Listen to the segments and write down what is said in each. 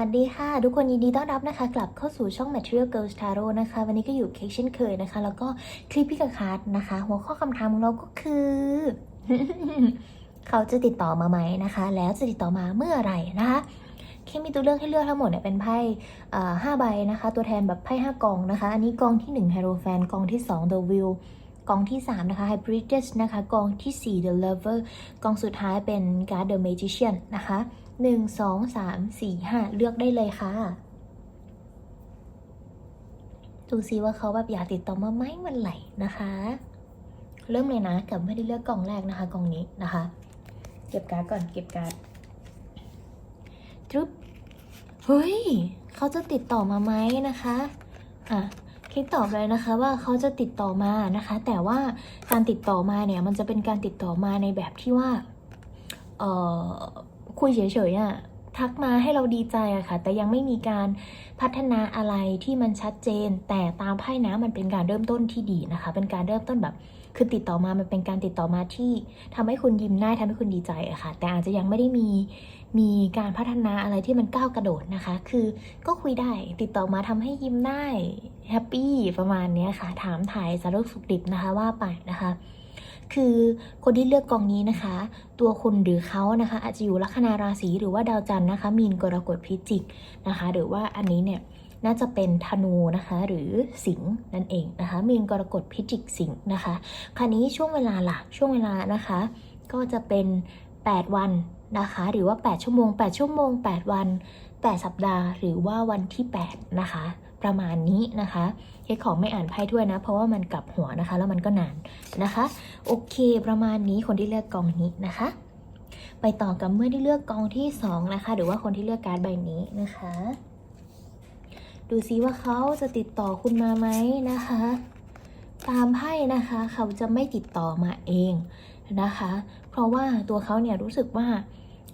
วัสดีค่ะ ทุกคนยินดีต้อนรับนะคะ กลับเข้าสู่ช่อง Material Girls Tarot นะคะ วันนี้ก็อยู่เค้กเช่นเคยนะคะ แล้วก็คลิปพิกาคาร์ดนะคะ หัวข้อคำถามของเราก็คือ เขาจะติดต่อมาไหมนะคะ แล้วจะติดต่อมาเมื่อไหร่นะคะเคมีตัวเลือกให้เลือกทั้งหมดเนี่ยเป็นไพ่ห้าใบนะคะ ตัวแทนแบบไพ่ห้ากองนะคะ อันนี้กองที่1 Hero Fan กองที่2 The Wheel กองที่ 3 นะคะ Hybridus นะคะ กองทีสี่4 The Lover กองสุดท้ายเป็น Card The Magician นะคะ หนึ่งสองสามสี่ห้าเลือกได้เลยค่ะ ดูซิว่าเขาแบบอยากติดต่อมาไหมวันไหลนะคะ เริ่มเลยนะกับไม่ได้เลือกกล่องแรกนะคะกล่องนี้นะคะ เก็บการ์ดก่อนเก็บการ์ดจุ๊บเฮ้ยเขาจะติดต่อมาไหมนะคะอะคลิกตอบเลยนะคะว่าเขาจะติดต่อมานะคะ แต่ว่าการติดต่อมาเนี่ยมันจะเป็นการติดต่อมาในแบบที่ว่าเอ่อ คุยเฉยๆอะทักมาให้เราดีใจอะค่ะ แต่ยังไม่มีการพัฒนาอะไรที่มันชัดเจน แต่ตามไพ่นะมันเป็นการเริ่มต้นที่ดีนะคะ เป็นการเริ่มต้นแบบคือติดต่อมามันเป็นการติดต่อมาที่ทำให้คุณยิ้มได้ทำให้คุณดีใจอะค่ะ แต่อาจจะยังไม่ได้มีมีการพัฒนาอะไรที่มันก้าวกระโดดนะคะ คือก็คุยได้ติดต่อมาทำให้ยิ้มได้แฮปปี้ประมาณนี้ค่ะ ถามถ่ายสารุสุขดิบนะคะว่าไปนะคะ คือคนที่เลือกกองนี้นะคะ ตัวคุณหรือเขานะคะ อาจจะอยู่ลัคนาราศีหรือว่าดาวจันทร์นะคะ มีนกรกฎพิจิกนะคะ หรือว่าอันนี้เนี่ยน่าจะเป็นธนูนะคะหรือสิงห์นั่นเองนะคะ มีนกรกฎพิจิกสิงห์นะคะคราวนี้ช่วงเวลาล่ะช่วงเวลานะคะ ก็จะเป็น 8 วันนะคะ หรือว่า 8 ชั่วโมง 8 ชั่วโมง 8 วัน 8 สัปดาห์ หรือว่าวันที่ 8 นะคะ ประมาณนี้นะคะเค้ของไม่อ่านไพ่ด้วยนะ เพราะว่ามันกลับหัวนะคะ แล้วมันก็นานนะคะ โอเค ประมาณนี้คนที่เลือกกองนี้นะคะ ไปต่อกับเมื่อที่เลือกกองที่สองนะคะ หรือว่าคนที่เลือกการ์ดใบนี้นะคะ ดูซิว่าเขาจะติดต่อคุณมาไหมนะคะ ตามไพ่นะคะ เขาจะไม่ติดต่อมาเองนะคะ เพราะว่าตัวเขาเนี่ยรู้สึกว่า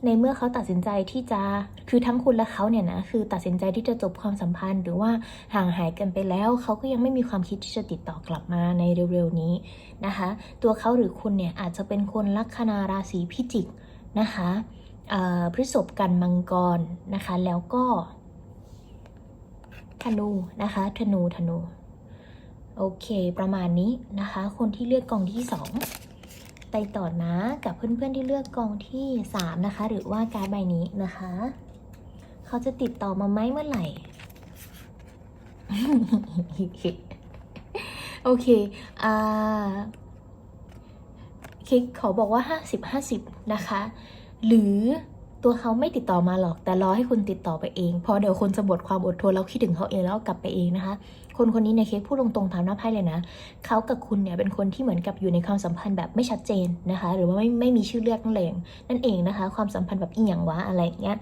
ในเมื่อเขาตัดสินใจที่จะคือทั้งคุณและเขาเนี่ยนะคือตัดสินใจที่จะจบความสัมพันธ์ หรือว่าห่างหายกันไปแล้วเขาก็ยังไม่มีความคิดที่จะติดต่อกลับมาในเร็วๆนี้นะคะ ตัวเขาหรือคุณเนี่ยอาจจะเป็นคนลัคนาราศีพิจิกนะคะพฤษภกันมังกรนะคะ แล้วก็ธนูนะคะธนูธนูโอเค ประมาณนี้นะคะ คนที่เลือกกองที่สอง ไปต่อนะกับเพื่อนๆที่เลือกกองที่ 3 นะคะ หรือว่าการใบนี้นะคะ เขาจะติดต่อมาไหมเมื่อไหร่ โอเคอ่าเคกเขาบอกว่า 50 50 นะคะ หรือตัวเขาไม่ติดต่อมาหรอก แต่รอให้คุณติดต่อไปเองพราะเดี๋ยวคนจะหมดความอดทนแล้วคิดถึงเขาเองแล้วกลับไปเองนะคะ คนคนนี้เนี่ยเค้กพูดตรงๆตามหน้าไพ่เลยนะเขากับคุณเนี่ยเป็นคนที่เหมือนกับอยู่ในความสัมพันธ์แบบไม่ชัดเจนนะคะ หรือว่าไม่ไม่มีชื่อเรียกนั่นเองนั่นเองนะคะ ความสัมพันธ์แบบอีหยังวะอะไรอย่างเงี้ย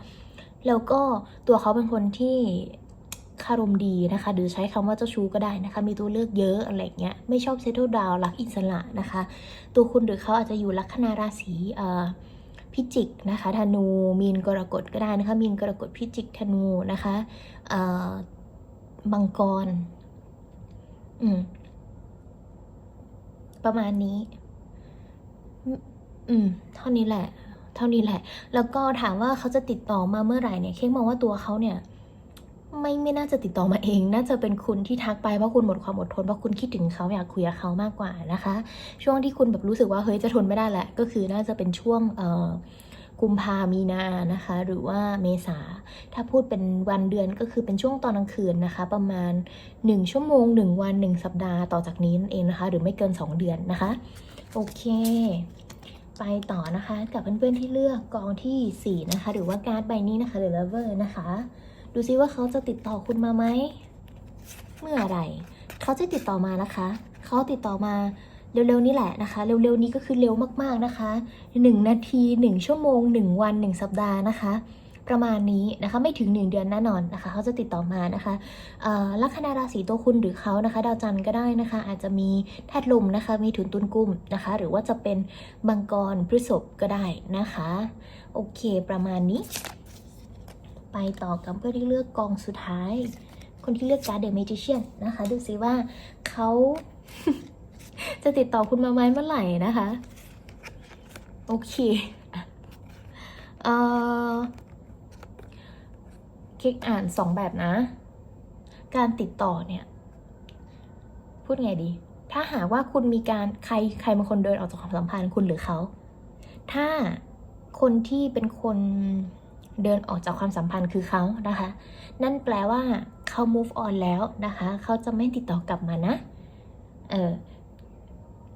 แล้วก็ตัวเขาเป็นคนที่คารมดีนะคะ หรือใช้คำว่าเจ้าชู้ก็ได้นะคะ มีตัวเลือกเยอะอะไรเงี้ย ไม่ชอบเซตเทิลดาวรักอิสระนะคะ ตัวคุณหรือเขาอาจจะอยู่ลัคนาราศีเอ่อพิจิกนะคะธนูมีนกรกฎก็ได้นะคะมีนกรกฎพิจิกธนูนะคะมังกร อืม ประมาณนี้ อืม เท่านี้แหละ เท่านี้แหละ แล้วก็ถามว่าเขาจะติดต่อมาเมื่อไหร่เนี่ยเค้กมองว่าตัวเขาเนี่ยไม่ไม่น่าจะติดต่อมาเอง น่าจะเป็นคุณที่ทักไปเพราะคุณหมดความอดทนเพราะคุณคิดถึงเขาอยากคุยกับเขามากกว่านะคะ ช่วงที่คุณแบบรู้สึกว่าเฮ้ยจะทนไม่ได้แหละ ก็คือน่าจะเป็นช่วงเอ่อ กุมภามีนานะคะ หรือว่าเมษา ถ้าพูดเป็นวันเดือนก็คือเป็นช่วงตอนกลางคืนนะคะ ประมาณ 1 ชั่วโมง 1 วัน 1 สัปดาห์ต่อจากนี้นั่นเองนะคะ หรือไม่เกิน 2 เดือนนะคะ โอเค ไปต่อนะคะกับเพื่อนๆที่เลือกกองทีสี่4 นะคะ หรือว่าการ์ดใบนี้นะคะหรือ lover นะคะ ดูซิว่าเขาจะติดต่อคุณมาไหมเมื่อไหร่เขาจะติดต่อมานะคะ เขาติดต่อมา เร็วๆนี้แหละนะคะ เร็วๆนี้ก็คือเร็วมากๆนะคะ 1 นาที 1 ชั่วโมง 1 วัน 1 สัปดาห์นะคะ ประมาณนี้นะคะไม่ถึง 1 เดือนแน่นอนนะคะ เขาจะติดต่อมานะคะอ่อลัคนาราศีตัวคุณหรือเขานะคะ ดาวจันทร์ก็ได้นะคะ อาจจะมีธาตุลมนะคะ มีถุนตุนกุมนะคะ หรือว่าจะเป็นมังกรพฤษภก็ได้นะคะ โอเค ประมาณนี้ ไปต่อกับเพื่อที่เลือกกองสุดท้าย คนที่เลือกการเดอะเมจิเชียนนะคะ ดูซิว่าเขา จะติดต่อคุณมาไหมเมื่อไหร่นะคะ โอเคเอ่อเคค้กอ่านสองแบบนะ การติดต่อเนี่ย พูดไงดี ถ้าหากว่าคุณมีการใครใครเป็นคนเดินออกจากความสัมพันธ์คุณหรือเขา ถ้าคนที่เป็นคนเดินออกจากความสัมพันธ์คือเขานะคะ นั่นแปลว่าเขา move on แล้วนะคะ เขาจะไม่ติดต่อกลับมานะ เออ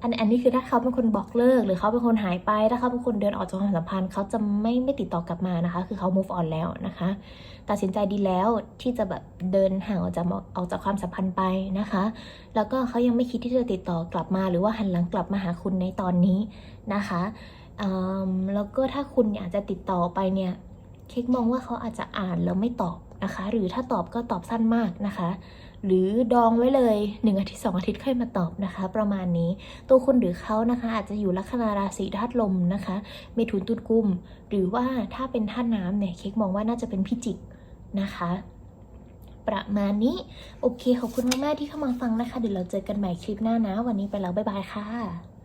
อันอันนี้คือถ้าเขาเป็นคนบอกเลิก หรือเขาเป็นคนหายไป ถ้าเขาเป็นคนเดินออกจากความสัมพันธ์เขาจะไม่ไม่ติดต่อกลับมานะคะ คือเขา move on แล้วนะคะ ตัดสินใจดีแล้วที่จะแบบเดินห่างออกจากออกจากความสัมพันธ์ไปนะคะ แล้วก็เขายังไม่คิดที่จะติดต่อกลับมา หรือว่าหันหลังกลับมาหาคุณในตอนนี้นะคะอืมแล้วก็ถ้าคุณอยากจะติดต่อไปเนี่ยเค้กมองว่าเขาอาจจะอ่านแล้วไม่ตอบนะคะ หรือถ้าตอบก็ตอบสั้นมากนะคะ หรือดองไว้เลยหนึ่งอาทิตย์สองอาทิตย์ค่อยมาตอบนะคะ ประมาณนี้ตัวคุณหรือเขานะคะ อาจจะอยู่ลัคนาราศีธาตุลมนะคะเมถุนตุลกุม หรือว่าถ้าเป็นธาตุน้ำเนี่ยเค้กมองว่าน่าจะเป็นพิจิกนะคะประมาณนี้ โอเค ขอบคุณมาก ๆ ที่เข้ามาฟังนะคะ เดี๋ยวเราเจอกันใหม่คลิปหน้านะ วันนี้ไปแล้ว บ๊ายบายค่ะ